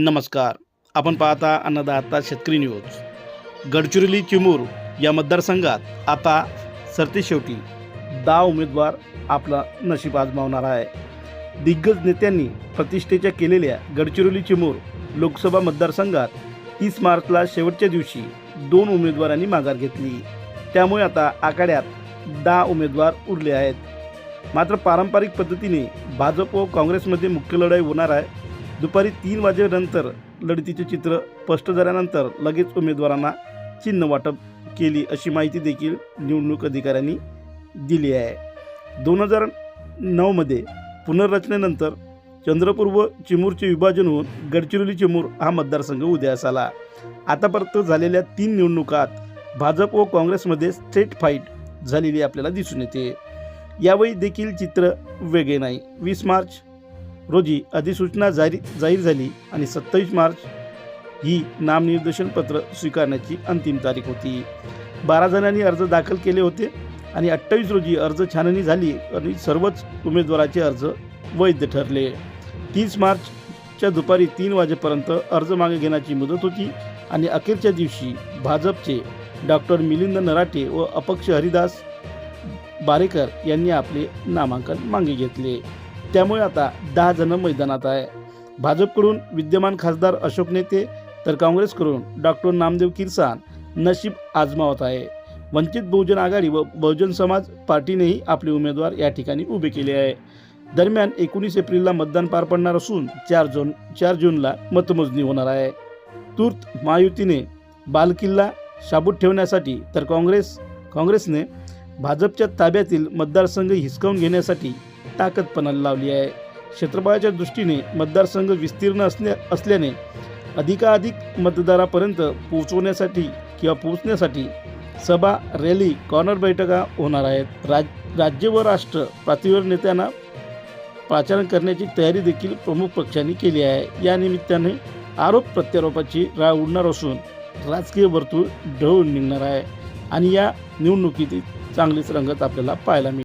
नमस्कार. आपण पाहता अन्नदाता शेतकरी न्यूज. गडचिरोली चिमूर या मतदारसंघात आता सरतेशेवटी दहा उमेदवार आपला नशीब आजमावणार आहे. दिग्गज नेत्यांनी प्रतिष्ठेच्या केलेल्या गडचिरोली चिमूर लोकसभा मतदारसंघात तीस मार्चला शेवटच्या दिवशी दोन उमेदवारांनी माघार घेतली. त्यामुळे आता आखाड्यात दहा उमेदवार उरले आहेत. मात्र पारंपरिक पद्धतीने भाजप व काँग्रेसमध्ये मुख्य लढाई होणार आहे. दुपारी तीन वाजेनंतर लढतीचे चित्र स्पष्ट झाल्यानंतर लगेच उमेदवारांना चिन्ह वाटप केली अशी माहिती देखील निवडणूक अधिकाऱ्यांनी दिली आहे. दोन हजार नऊमध्ये पुनर्रचनेनंतर चंद्रपूर व चिमूरचे विभाजन होऊन गडचिरोली चिमूर हा मतदारसंघ उदयास आला. आतापर्यंत झालेल्या तीन निवडणुकात भाजप व काँग्रेसमध्ये स्ट्रेट फाईट झालेली आपल्याला दिसून येते. यावेळी देखील चित्र वेगळे नाही. वीस मार्च रोजी अधिसूचना जारी जाहीर झाली आणि सत्तावीस मार्च ही नामनिर्देशन पत्र स्वीकारण्याची अंतिम तारीख होती. बारा जणांनी अर्ज दाखल केले होते आणि अठ्ठावीस रोजी अर्ज छाननी झाली आणि सर्वच उमेदवाराचे अर्ज वैध ठरले. तीस मार्चच्या दुपारी तीन वाजेपर्यंत अर्ज मागे घेण्याची मुदत होती आणि अखेरच्या दिवशी भाजपचे डॉक्टर मिलिंद नराटे व अपक्ष हरिदास बारेकर यांनी आपले नामांकन मागे घेतले. त्यामुळे आता दहा जण मैदानात आहे. भाजपकडून विद्यमान खासदार अशोक नेते तर काँग्रेसकडून डॉक्टर नामदेव किरसान नशीब आजमावत आहे. वंचित बहुजन आघाडी व बहुजन समाज पार्टीनेही आपले उमेदवार या ठिकाणी उभे केले आहे. दरम्यान एकोणीस एप्रिलला मतदान पार पडणार असून चार जून चार जूनला मतमोजणी होणार आहे. तूर्त महायुतीने बालकिल्ला शाबूत ठेवण्यासाठी तर काँग्रेस काँग्रेसने भाजपच्या ताब्यातील मतदारसंघ हिसकावून घेण्यासाठी ताकद पणाला लावली आहे. क्षेत्रफळाच्या दृष्टीने मतदारसंघ विस्तीर्ण असल्या असल्याने अधिकाधिक मतदारापर्यंत पोहोचवण्यासाठी किंवा पोहोचण्यासाठी सभा रॅली कॉर्नर बैठका होणार आहेत. राज राज्य व राष्ट्र पातळीवर नेत्यांना पाचारण करण्याची तयारी देखील प्रमुख पक्षांनी केली आहे. या निमित्ताने आरोप प्रत्यारोपाची राळ उडणार असून राजकीय वर्तुळ ढवळून निघणार आहे. आणि या निवडणुकीत चांगलीच रंगत आपल्याला पाहायला मिळते